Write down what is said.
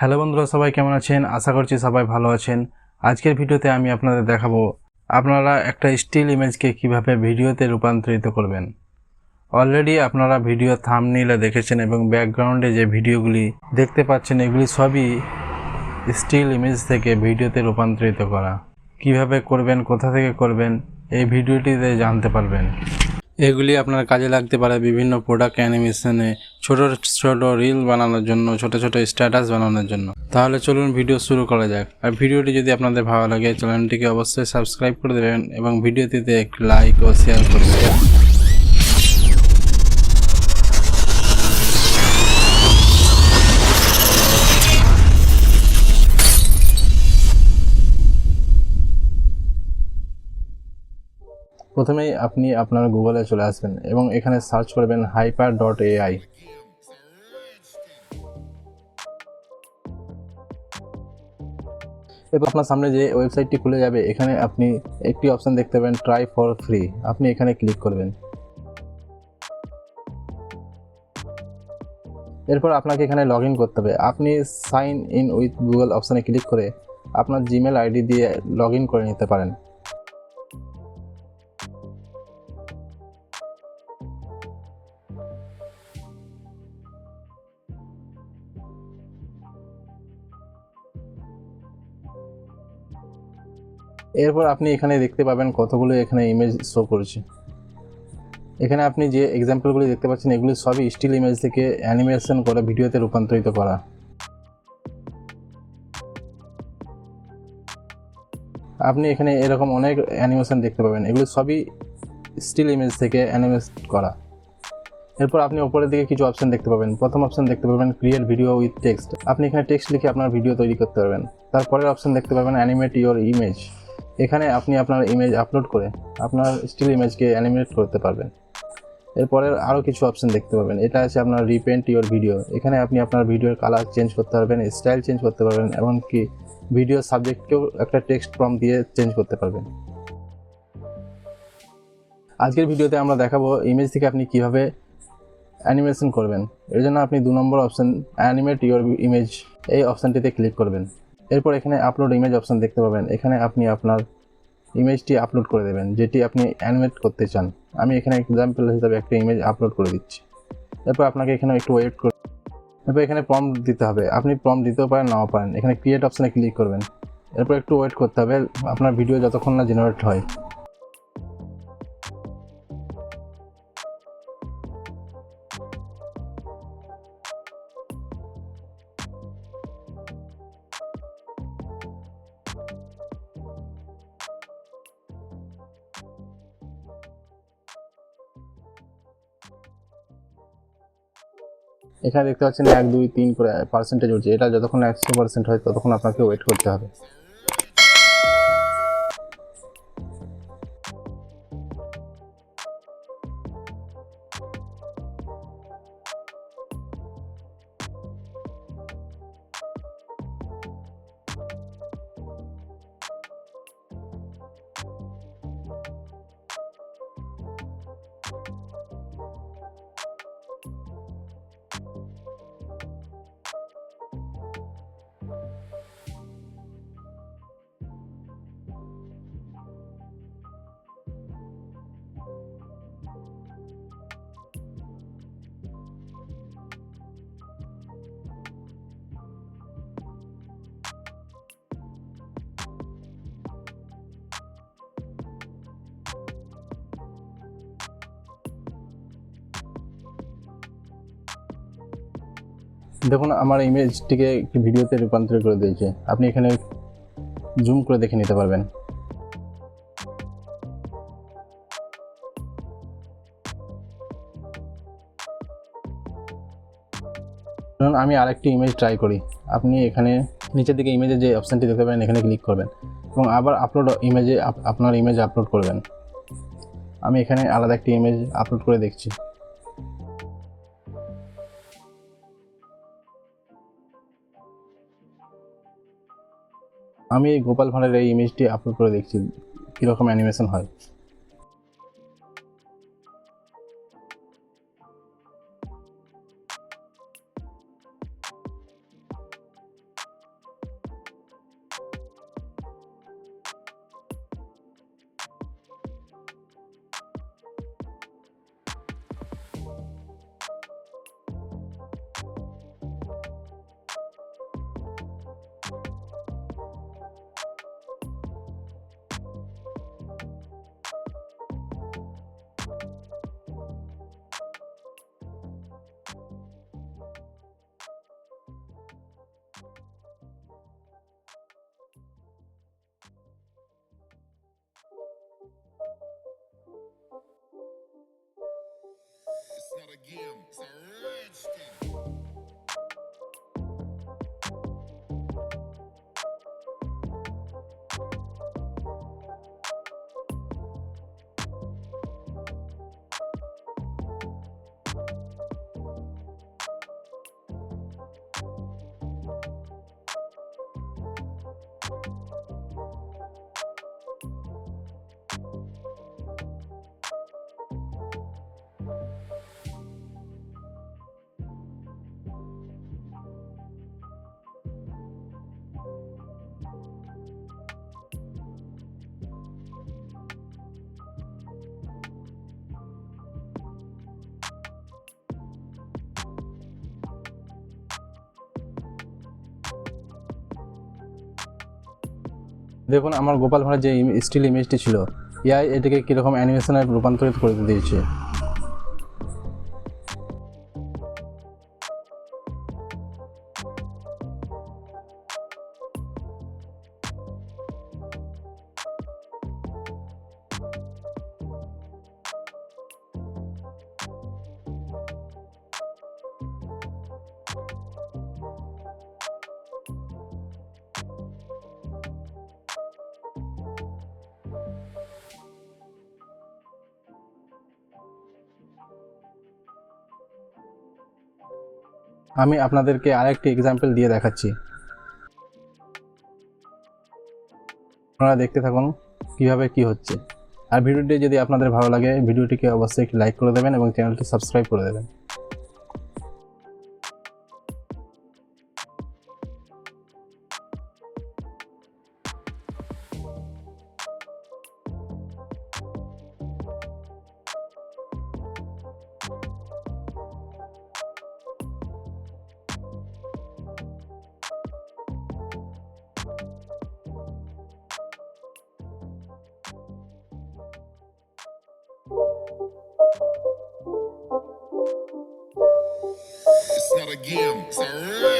Hello বন্ধুরা, সবাই কেমন আছেন? আশা করছি সবাই ভালো আছেন। আজকের ভিডিওতে আমি আপনাদের দেখাবো, আপনারা একটা স্টিল ইমেজকে কীভাবে ভিডিওতে রূপান্তরিত করবেন। অলরেডি আপনারা ভিডিও থাম থামনিলে দেখেছেন এবং ব্যাকগ্রাউন্ডে যে ভিডিওগুলি দেখতে পাচ্ছেন, এগুলি সবই স্টিল ইমেজ থেকে ভিডিওতে রূপান্তরিত করা। কীভাবে করবেন, কোথা থেকে করবেন, এই ভিডিওটিতে জানতে পারবেন। এগুলি আপনার কাজে লাগতে পারে বিভিন্ন প্রোডাক্ট অ্যানিমেশনে ছোট ছোট রিল বানানোর জন্য, ছোট ছোট স্ট্যাটাস বানানোর জন্য। তাহলে চলুন ভিডিও শুরু করা যাক। আর ভিডিওটি যদি আপনাদের ভালো লাগে চ্যানেলটিকে অবশ্যই সাবস্ক্রাইব করে দেবেন এবং ভিডিওটিতে একটি লাইক ও শেয়ার করবেন প্রথমেই আপনি আপনার গুগলে চলে আসবেন এবং এখানে সার্চ করবেন হাইপার ডট এআই। এবার আপনার সামনে যে ওয়েবসাইটটি খুলে যাবে, এখানে আপনি একটি অপশান দেখতে পাবেন ট্রাই ফর ফ্রি। আপনি এখানে ক্লিক করবেন। এরপর আপনাকে এখানে লগ করতে হবে। আপনি সাইন ইন উইথ গুগল অপশানে ক্লিক করে আপনার জিমেল আইডি দিয়ে লগ করে নিতে পারেন। এরপর আপনি এখানে দেখতে পাবেন কতগুলো এখানে ইমেজ শো করছে। এখানে আপনি যে এক্সাম্পলগুলি দেখতে পাচ্ছেন, এগুলি সবই স্টিল ইমেজ থেকে অ্যানিমেশন করে ভিডিওতে রূপান্তরিত করা। আপনি এখানে এরকম অনেক অ্যানিমেশন দেখতে পাবেন, এগুলি সবই স্টিল ইমেজ থেকে অ্যানিমেট করা। এরপর আপনি ওপরের দিকে কিছু অপশান দেখতে পাবেন। প্রথম অপশন দেখতে পাবেন ক্রিয়েট ভিডিও উইথ টেক্সট আপনি এখানে টেক্সট লিখে আপনার ভিডিও তৈরি করতে পারবেন। তারপরের অপশন দেখতে পাবেন অ্যানিমেট ইওর ইমেজ এখানে আপনি আপনার ইমেজ আপলোড করে আপনার স্টিল ইমেজকে অ্যানিমেট করতে পারবেন। এরপরের আরও কিছু অপশন দেখতে পাবেন। এটা আছে আপনার রিপেন্ট ইওর ভিডিও এখানে আপনি আপনার ভিডিওর কালার চেঞ্জ করতে পারবেন স্টাইল চেঞ্জ করতে পারবেন, এমনকি ভিডিও সাবজেক্টকেও একটা টেক্সট ফর্ম দিয়ে চেঞ্জ করতে পারবেন। আজকের ভিডিওতে আমরা দেখাবো ইমেজ থেকে আপনি কীভাবে অ্যানিমেশন করবেন। এর জন্য আপনি দু নম্বর অপশন অ্যানিমেট ইওর ইমেজ এই অপশানটিতে ক্লিক করবেন। এরপর এখানে আপলোড ইমেজ অপশান দেখতে পাবেন। এখানে আপনি আপনার ইমেজটি আপলোড করে দেবেন, যেটি আপনি অ্যানিমেট করতে চান। আমি এখানে এক্সাম্পল হিসাবে একটা ইমেজ আপলোড করে দিচ্ছি। এরপর আপনাকে এখানে একটু ওয়েট করে এরপর এখানে প্রম দিতে হবে। আপনি প্রম দিতেও পারেন, নাও পারেন। এখানে ক্রিয়েট অপশানে ক্লিক করবেন। এরপর একটু ওয়েট করতে হবে। আপনার ভিডিও যতক্ষণ না জেনারেট হয়। এখানে দেখতে পাচ্ছেন এক, দুই, তিন করে পার্সেন্টেজ উঠছে। এটা যতক্ষণ একশো পার্সেন্ট হয়, ততক্ষণ আপনাকে ওয়েট করতে হবে। দেখুন, আমার ইমেজটিকে একটি ভিডিওতে রূপান্তর করে দিয়েছে। আপনি এখানে জুম করে দেখে নিতে পারবেন। ধরুন, আমি আরেকটি ইমেজ ট্রাই করি। আপনি এখানে নিচের দিকে ইমেজের যে অপশানটি দেখতে পাবেন এখানে ক্লিক করবেন এবং আবার আপলোড ইমেজে আপনার ইমেজ আপলোড করবেন। আমি এখানে আলাদা একটি ইমেজ আপলোড করে দেখছি। আমি এই গোপাল ভাঁড়ের এই ইমেজটি আপলোড করে দেখছি কীরকম অ্যানিমেশন হয়। again. It's a legend. দেখুন, আমার গোপাল ভাঁড়ের যে স্টিল ইমেজটি ছিল, এআই এটিকে কীরকম অ্যানিমেশনে রূপান্তরিত করে দিয়েছে। আমি আপনাদেরকে আরেকটি এক্সাম্পল দিয়ে দেখাচ্ছি। আপনারা দেখতে থাকুন কীভাবে কি হচ্ছে। আর ভিডিওটি যদি আপনাদের ভালো লাগে, ভিডিওটিকে অবশ্যই একটি লাইক করে দেবেন এবং চ্যানেলটি সাবস্ক্রাইব করে দেবেন। again.